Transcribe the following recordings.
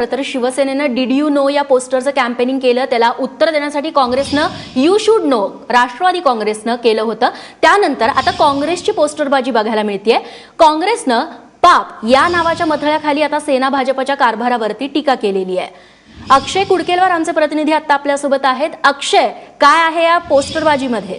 तर शिवसेनेनं did you know या पोस्टरचं कॅम्पेनिंग केलं? त्याला उत्तर देण्यासाठी काँग्रेसनं यू शूड नो राष्ट्रवादी काँग्रेसनं केलं होतं. त्यानंतर आता काँग्रेसची पोस्टरबाजी बघायला मिळतीये. काँग्रेसनं पाप या नावाच्या मथळ्याखाली आता सेना भाजपच्या कारभारावरती टीका केलेली आहे. अक्षय कुडकेलवर आमचे प्रतिनिधी आता आपल्यासोबत आहेत. अक्षय काय आहे या पोस्टरबाजीमध्ये?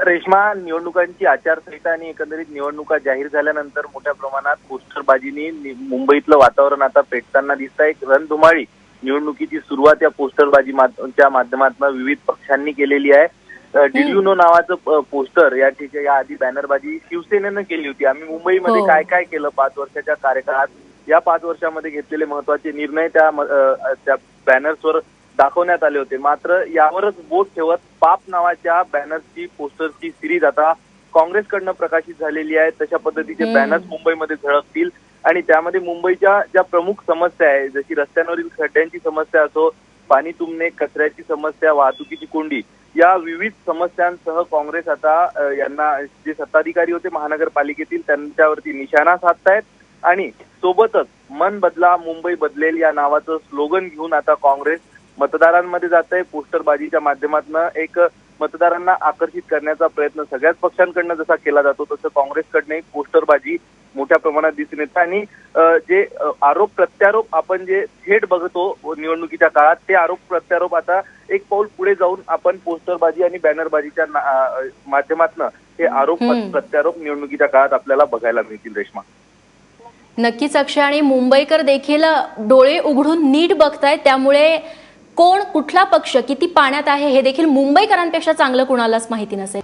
रेश्मा निवडणुकांची आचारसंहिता आणि एकंदरीत निवडणुका जाहीर झाल्यानंतर मोठ्या प्रमाणात पोस्टरबाजीनी नि- मुंबईतलं वातावरण आता पेटताना दिसत आहे रणधुमाळी निवडणुकीची सुरुवात या पोस्टरबाजी माध- च्या माध्यमातून विविध पक्षांनी केलेली आहे. डिल्युनो नावाचं प- पोस्टर या ठिकाणी या आधी बॅनरबाजी शिवसेनेनं केली होती. आम्ही मुंबईमध्ये हो. काय काय केलं पाच वर्षाच्या कार्यकाळात? या पाच वर्षामध्ये घेतलेले महत्त्वाचे निर्णय त्या त्या बॅनर्सवर दाखवण्यात आले होते मात्र यावरच बोट ठेवत पाप नावाच्या बॅनर्सची पोस्टरची सिरीज आता काँग्रेसकडनं प्रकाशित झालेली आहे तशा पद्धतीचे. बॅनर्स मुंबईमध्ये झळकतील आणि त्यामध्ये मुंबईच्या ज्या प्रमुख समस्या आहे जशी रस्त्यांवरील खड्ड्यांची समस्या असो पाणी तुंबणे कचऱ्याची समस्या वाहतुकीची कोंडी या विविध समस्यांसह काँग्रेस आता यांना जे सत्ताधिकारी होते महानगरपालिकेतील त्यांच्यावरती निशाणा साधतायत आणि सोबतच मन बदला मुंबई बदलेल या नावाचं स्लोगन घेऊन आता काँग्रेस मतदारांमध्ये जात आहे पोस्टरबाजीच्या माध्यमातून एक मतदारांना आकर्षित करण्याचा प्रयत्न सगळ्याच पक्षांकडनं जसा केला जातो तसं काँग्रेसकडनं एक पोस्टरबाजी मोठ्या प्रमाणात दिसून येते. आणि जे आरोप प्रत्यारोप आपण जे थेट बघतो निवडणुकीच्या काळात ते आरोप प्रत्यारोप आता एक पाऊल पुढे जाऊन आपण पोस्टरबाजी आणि बॅनरबाजीच्या माध्यमातनं हे आरोप. प्रत्यारोप निवडणुकीच्या काळात आपल्याला बघायला मिळतील रेश्मा. नक्कीच अक्षय. आणि मुंबईकर देखील डोळे उघडून नीट बघतायत. त्यामुळे कोण कुठला पक्ष किती पाण्यात आहे हे देखील मुंबईकरांपेक्षा चांगलं कुणालाच माहिती नसेल.